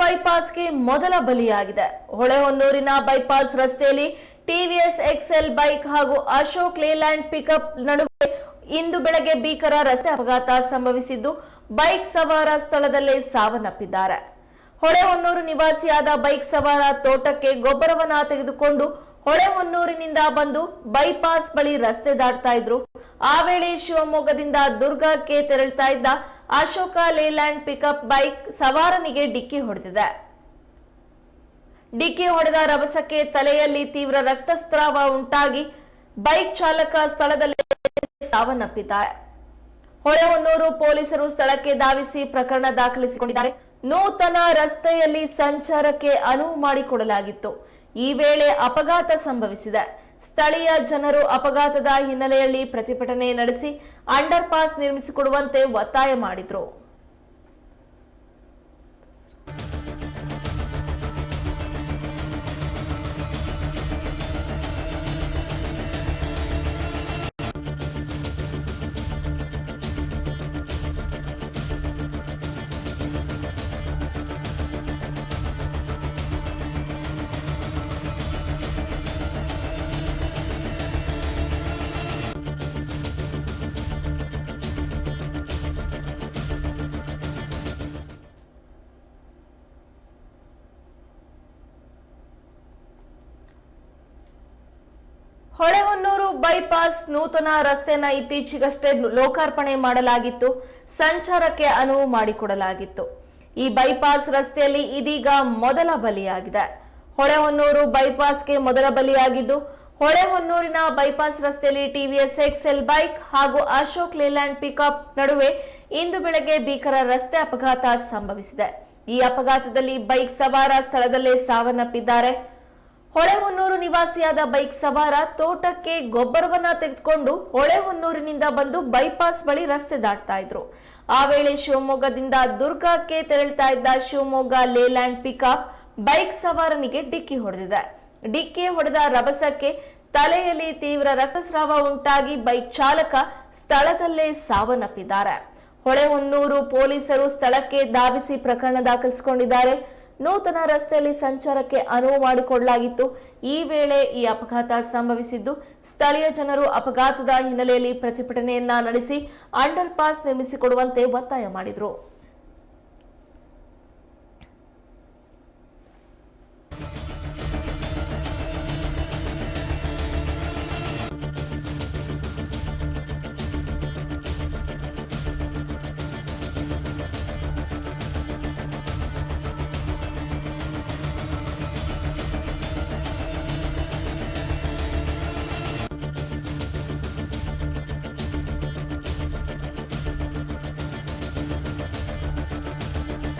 ಬೈಪಾಸ್ಗೆ ಮೊದಲ ಬಲಿಯಾಗಿದೆ. ಹೊಳೆಹೊನ್ನೂರಿನ ಬೈಪಾಸ್ ರಸ್ತೆಯಲ್ಲಿ ಟಿವಿಎಸ್ ಎಕ್ಸೆಲ್ ಬೈಕ್ ಹಾಗೂ ಅಶೋಕ್ ಲೇಲ್ಯಾಂಡ್ ಪಿಕಪ್ ನಡುವೆ ಇಂದು ಬೆಳಗ್ಗೆ ಭೀಕರ ರಸ್ತೆ ಅಪಘಾತ ಸಂಭವಿಸಿದ್ದು, ಬೈಕ್ ಸವಾರ ಸ್ಥಳದಲ್ಲೇ ಸಾವನ್ನಪ್ಪಿದ್ದಾರೆ. ಹೊಳೆಹೊನ್ನೂರು ನಿವಾಸಿಯಾದ ಬೈಕ್ ಸವಾರ ತೋಟಕ್ಕೆ ಗೊಬ್ಬರವನ್ನ ತೆಗೆದುಕೊಂಡು ಹೊಳೆಹೊನ್ನೂರಿನಿಂದ ಬಂದು ಬೈಪಾಸ್ ಬಳಿ ರಸ್ತೆ ದಾಟ್ತಾ ಇದ್ರು. ಆ ವೇಳೆ ಶಿವಮೊಗ್ಗದಿಂದ ದುರ್ಗಕ್ಕೆ ತೆರಳ್ತಾ ಇದ್ದ ಅಶೋಕ ಲೇಲ್ಯಾಂಡ್ ಪಿಕಪ್ ಬೈಕ್ ಸವಾರನಿಗೆ ಡಿಕ್ಕಿ ಹೊಡೆದಿದೆ. ಡಿಕ್ಕಿ ಹೊಡೆದ ರಭಸಕ್ಕೆ ತಲೆಯಲ್ಲಿ ತೀವ್ರ ರಕ್ತಸ್ರಾವ ಉಂಟಾಗಿ ಬೈಕ್ ಚಾಲಕ ಸ್ಥಳದಲ್ಲಿ ಸಾವನ್ನಪ್ಪಿದ್ದಾರೆ. ಹೊಳೆಹೊನ್ನೂರು ಪೊಲೀಸರು ಸ್ಥಳಕ್ಕೆ ಧಾವಿಸಿ ಪ್ರಕರಣ ದಾಖಲಿಸಿಕೊಂಡಿದ್ದಾರೆ. ನೂತನ ರಸ್ತೆಯಲ್ಲಿ ಸಂಚಾರಕ್ಕೆ ಅನುವು ಮಾಡಿಕೊಡಲಾಗಿತ್ತು. ಈ ವೇಳೆ ಅಪಘಾತ ಸಂಭವಿಸಿದೆ. ಸ್ಥಳೀಯ ಜನರು ಅಪಘಾತದ ಹಿನ್ನೆಲೆಯಲ್ಲಿ ಪ್ರತಿಭಟನೆ ನಡೆಸಿ ಅಂಡರ್ ಪಾಸ್ ನಿರ್ಮಿಸಿಕೊಡುವಂತೆ ಒತ್ತಾಯ ಮಾಡಿದ್ರು. ಹೊಳೆಹೊನ್ನೂರು ಬೈಪಾಸ್ ನೂತನ ರಸ್ತೆನ ಇತ್ತೀಚೆಗಷ್ಟೇ ಲೋಕಾರ್ಪಣೆ ಮಾಡಲಾಗಿತ್ತು. ಸಂಚಾರಕ್ಕೆ ಅನುವು ಮಾಡಿಕೊಡಲಾಗಿತ್ತು. ಈ ಬೈಪಾಸ್ ರಸ್ತೆಯಲ್ಲಿ ಇದೀಗ ಮೊದಲ ಬಲಿಯಾಗಿದೆ. ಹೊಳೆಹೊನ್ನೂರು ಬೈಪಾಸ್ಗೆ ಮೊದಲ ಬಲಿಯಾಗಿದ್ದು, ಹೊಳೆಹೊನ್ನೂರಿನ ಬೈಪಾಸ್ ರಸ್ತೆಯಲ್ಲಿ ಟಿವಿಎಸ್ ಎಕ್ಸೆಲ್ ಬೈಕ್ ಹಾಗೂ ಅಶೋಕ್ ಲೇಲ್ಯಾಂಡ್ ಪಿಕಪ್ ನಡುವೆ ಇಂದು ಬೆಳಗ್ಗೆ ಭೀಕರ ರಸ್ತೆ ಅಪಘಾತ ಸಂಭವಿಸಿದೆ. ಈ ಅಪಘಾತದಲ್ಲಿ ಬೈಕ್ ಸವಾರ ಸ್ಥಳದಲ್ಲೇ ಸಾವನ್ನಪ್ಪಿದ್ದಾರೆ. ಹೊಳೆಹೊನ್ನೂರು ನಿವಾಸಿಯಾದ ಬೈಕ್ ಸವಾರ ತೋಟಕ್ಕೆ ಗೊಬ್ಬರವನ್ನ ತೆಗೆದುಕೊಂಡು ಹೊಳೆಹೊನ್ನೂರಿನಿಂದ ಬಂದು ಬೈಪಾಸ್ ಬಳಿ ರಸ್ತೆ ದಾಟ್ತಾ ಇದ್ರು. ಆ ವೇಳೆ ಶಿವಮೊಗ್ಗದಿಂದ ದುರ್ಗಕ್ಕೆ ತೆರಳ್ತಾ ಇದ್ದ ಶಿವಮೊಗ್ಗ ಲೇಲ್ಯಾಂಡ್ ಪಿಕಪ್ ಬೈಕ್ ಸವಾರನಿಗೆ ಡಿಕ್ಕಿ ಹೊಡೆದಿದೆ. ಡಿಕ್ಕಿ ಹೊಡೆದ ರಭಸಕ್ಕೆ ತಲೆಯಲ್ಲಿ ತೀವ್ರ ರಕ್ತಸ್ರಾವ ಉಂಟಾಗಿ ಬೈಕ್ ಚಾಲಕ ಸ್ಥಳದಲ್ಲೇ ಸಾವನ್ನಪ್ಪಿದ್ದಾರೆ. ಹೊಳೆಹೊನ್ನೂರು ಪೊಲೀಸರು ಸ್ಥಳಕ್ಕೆ ಧಾವಿಸಿ ಪ್ರಕರಣ ದಾಖಲಿಸಿಕೊಂಡಿದ್ದಾರೆ. ನೂತನ ರಸ್ತೆಯಲ್ಲಿ ಸಂಚಾರಕ್ಕೆ ಅನುವು ಮಾಡಿಕೊಡಲಾಗಿತ್ತು ಈ ವೇಳೆ ಈ ಅಪಘಾತ ಸಂಭವಿಸಿದ್ದು ಸ್ಥಳೀಯ ಜನರು ಅಪಘಾತದ ಹಿನ್ನೆಲೆಯಲ್ಲಿ ಪ್ರತಿಭಟನೆಯನ್ನ ನಡೆಸಿ ಅಂಡರ್ ಪಾಸ್ ನಿರ್ಮಿಸಿಕೊಡುವಂತೆ ಒತ್ತಾಯ ಮಾಡಿದರು.